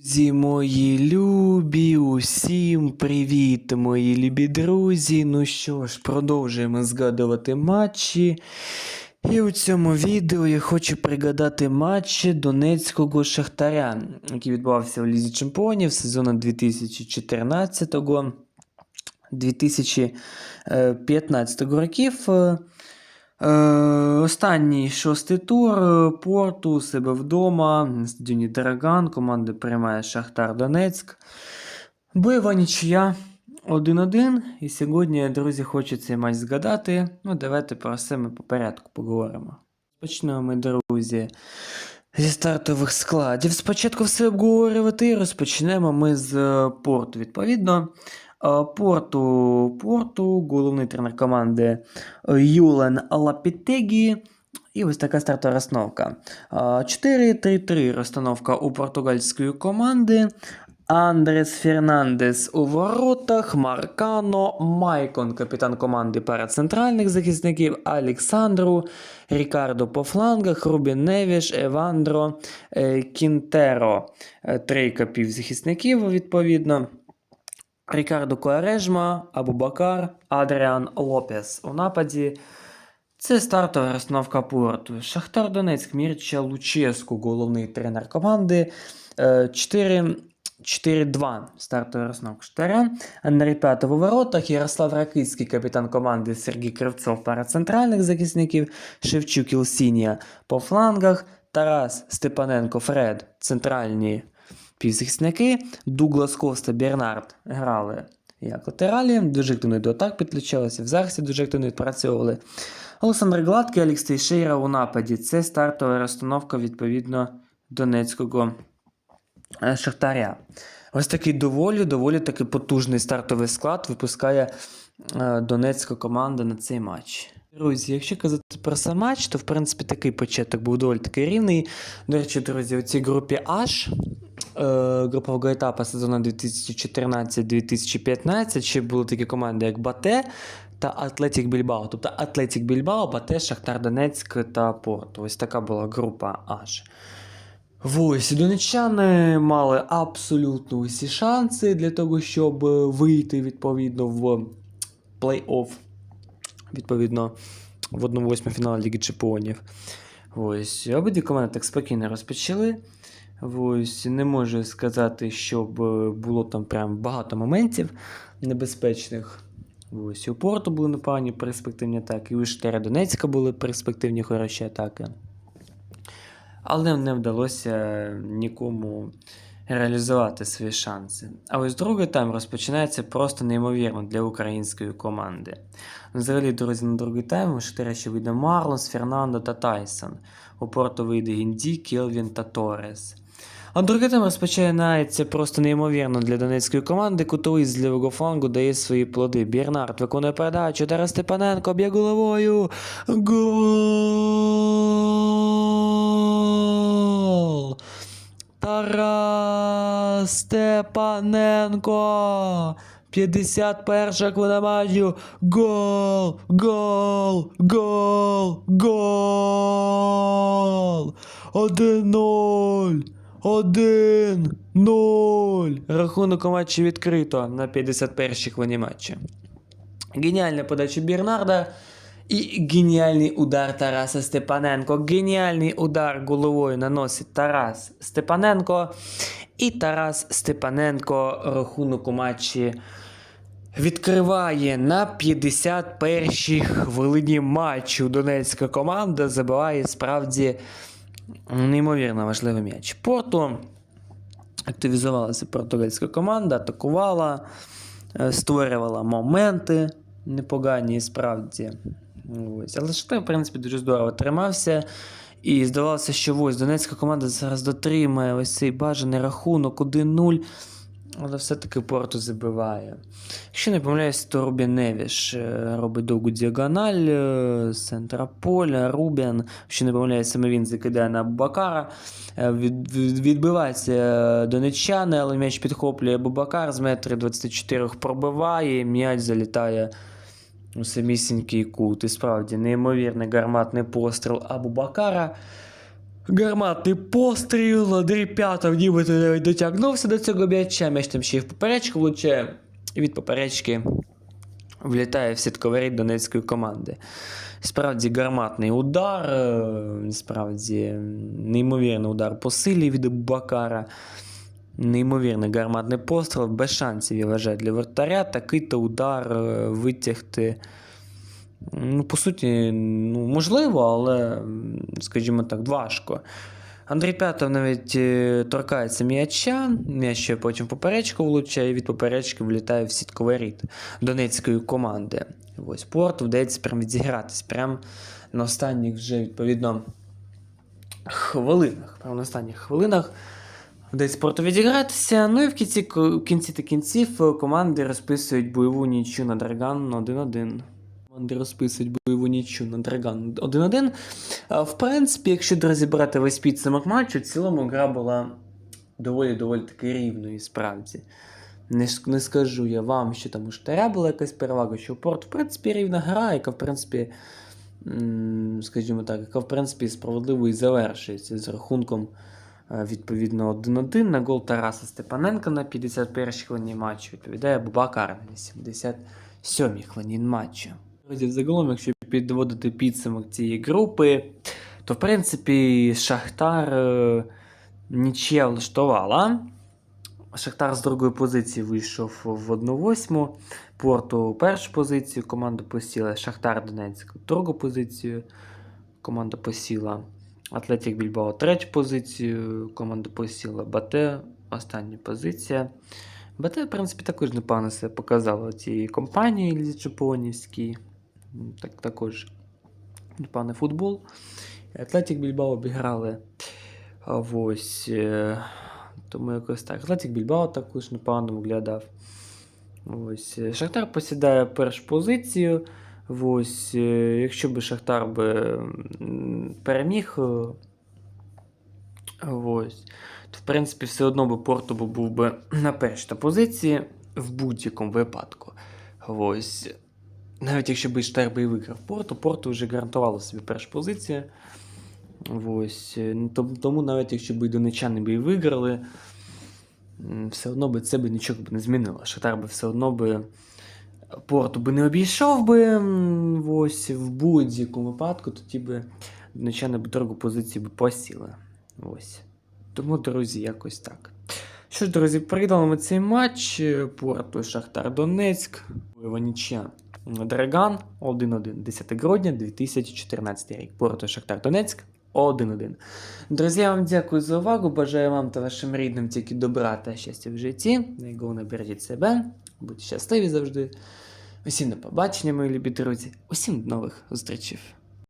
Друзі мої любі, усім привіт, мої любі друзі. Ну що ж, продовжуємо згадувати матчі. І у цьому відео я хочу пригадати матчі Донецького Шахтаря, який відбувався в Лізі Чемпіонів сезону 2014 2015 років. Е, останній шостий тур е, Порту себе вдома стадіоні Драган. Команда приймає Шахтар Донецьк. Бойова нічия 1-1. І сьогодні, друзі, хочу цей матч згадати. Ну, давайте про все ми по порядку поговоримо. Почнемо ми, друзі, зі стартових складів. Спочатку все обговорювати розпочнемо ми з е, Порту. Відповідно, Порту, Порту, головний тренер команди е, Юлен Лапітегі. І ось така стартова розстановка. Е, 4-3-3 розстановка у португальської команди. Андрес Фернандес у воротах, Маркано, Майкон, капітан команди пара центральних захисників, Александру, Рікардо по флангах, Рубін Невіш, Евандро, е, Кінтеро. Е, Трійка півзахисників, відповідно. Рікардо Куарежма, Абубакар, Адріан Лопес. У нападі це стартова розстановка порту. Шахтар Донецьк, Мірча Луческу, головний тренер команди. Е, 4 4-2 стартова розстановка Шахтаря. Андрій П'ятов у воротах, Ярослав Ракицький, капітан команди Сергій Кривцов, пара центральних захисників, Шевчук Ілсінія по флангах, Тарас Степаненко, Фред, центральні півзахисники, Дуглас Коста, Бернард грали як латералі, дуже активно до атак підключалися, в захисті дуже активно відпрацьовували. Олександр Гладкий, Алекс Тейшейра у нападі. Це стартова розстановка відповідно Донецького е, Шахтаря. Ось такий доволі, доволі таки потужний стартовий склад випускає е, донецька команда на цей матч. Друзі, якщо казати про сам матч, то в принципі такий початок був доволі таки рівний. До речі, друзі, у цій групі H е, групового етапу сезону 2014-2015 ще були такі команди, як Бате та Атлетік Більбао. Тобто Атлетік Більбао, Бате, Шахтар Донецьк та Порту. Ось така була група H. Ось, донеччани мали абсолютно усі шанси для того, щоб вийти відповідно в плей-офф, відповідно, в 1-8 фіналі Ліги Чемпіонів. Ось, обидві команди так спокійно розпочали. Ось, не можу сказати, щоб е, було там прям багато моментів небезпечних. Ось, у Порту були непогані перспективні атаки, і у Штера Донецька були перспективні хороші атаки. Але не вдалося нікому реалізувати свої шанси. А ось другий тайм розпочинається просто неймовірно для української команди. Взагалі, друзі, на другий тайм у Штира ще вийде Марлос, Фернандо та Тайсон. У Порту вийде Гінді, Келвін та Торес. А другий тайм розпочинається просто неймовірно для донецької команди. Кутовий з лівого флангу дає свої плоди. Бернард виконує передачу. Тарас Степаненко б'є головою. Гол! Тарас Степаненко! 51 хвилина матчу. Гол! Гол! Гол! Гол! 1-0! 1-0! Рахунок у матчі відкрито на 51-й хвилині матчу. Геніальна подача Бернарда і геніальний удар Тараса Степаненко. Геніальний удар головою наносить Тарас Степаненко. І Тарас Степаненко рахунок у матчі відкриває на 51-й хвилині матчу. Донецька команда забиває справді неймовірно важливий м'яч. Порту активізувалася португальська команда, атакувала, е, створювала моменти непогані справді. Ось. Але Шахтар, в принципі, дуже здорово тримався. І здавалося, що ось Донецька команда зараз дотримає ось цей бажаний рахунок 1-0. Але все-таки Порту забиває. Якщо не помиляюсь, то Рубін Невіш е, робить довгу діагональ е, центра поля. Рубін, якщо не помиляюсь, саме він закидає на Бакара. Від, відбивається е, донеччани, але м'яч підхоплює Бубакар з метри 24 пробиває, м'яч залітає у самісінький кут. І справді неймовірний гарматний постріл Абубакара. Гарматний постріл, Андрій П'ятов нібито навіть дотягнувся до цього м'яча, м'яч там ще й в поперечку влучає, і від поперечки влітає в сітковий донецької команди. Справді гарматний удар, е, справді неймовірний удар по силі від Бакара. Неймовірний гарматний постріл, без шансів я вважаю для вратаря. Такий то удар е, витягти. Ну, по суті, ну, можливо, але, скажімо так, важко. Андрій П'ятов навіть е, торкається м'яча, м'яч потім в поперечку влучає, і від поперечки влітає в сітковий рід донецької команди. Ось Порту вдається прям відзігратись. Прям на останніх вже відповідно хвилинах. Прямо на останніх хвилинах вдається Порту відігратися. Ну і в кінці, в кінці та кінців е, команди розписують бойову нічю на Драган 1-1. Команди розписують бойову нічю на Драган 1-1. В принципі, якщо розібрати весь підсумок матчу, в цілому гра була доволі-доволі таки рівною, справді. Не, не скажу я вам, що там у Штаря була якась перевага, що Порт, в принципі, рівна гра, яка, в принципі, скажімо так, яка, в принципі, справедливо і завершується з рахунком е, відповідно 1-1 на гол Тараса Степаненка на 51-й хвилині матчу. Відповідає Бубакар на 87-й хвилині матчу. Загалом, якщо підводити підсумок цієї групи, то в принципі Шахтар е, нічия влаштувала. Шахтар з другої позиції вийшов в 1-8. Порту першу позицію команда посіла. Шахтар Донецьк другу позицію команда посіла. Атлетік Більбао третю позицію команда посіла. Бате остання позиція. Бате, в принципі, також непогано себе показало цієї компанії Лізі Чемпіонівській. Так, також непоганий футбол. Атлетік Більбао обіграли. Ось. е, Тому якось так. Атлетік Більбао також непогано виглядав. Ось. е, Шахтар посідає першу позицію. Ось, е, якщо би Шахтар би переміг, ось, то в принципі все одно би Порту був би на першій позиції в будь-якому випадку. Ось. Навіть якщо би Штар би і виграв Порту, Порту вже гарантувало собі першу позицію. Ось. е, том- Тому навіть якщо б і донечани би і виграли, все одно би це би нічого б не змінило. Шахтар би все одно би Порту би не обійшов би ось в будь-якому випадку, тоді би донечани б другу позицію би посіли. Ось. Тому, друзі, якось так. Що ж, друзі, переглянемо ми цей матч. Порту Шахтар Донецьк. Іваніча Драган 1-1. 10 грудня 2014 рік. Порто Шахтар Донецьк 1-1. Друзі, я вам дякую за увагу. Бажаю вам та вашим рідним тільки добра та щастя в житті. Найголовніше бережіть себе. Будьте щасливі завжди. Усім до побачення, мої любі друзі. Усім до нових зустрічей.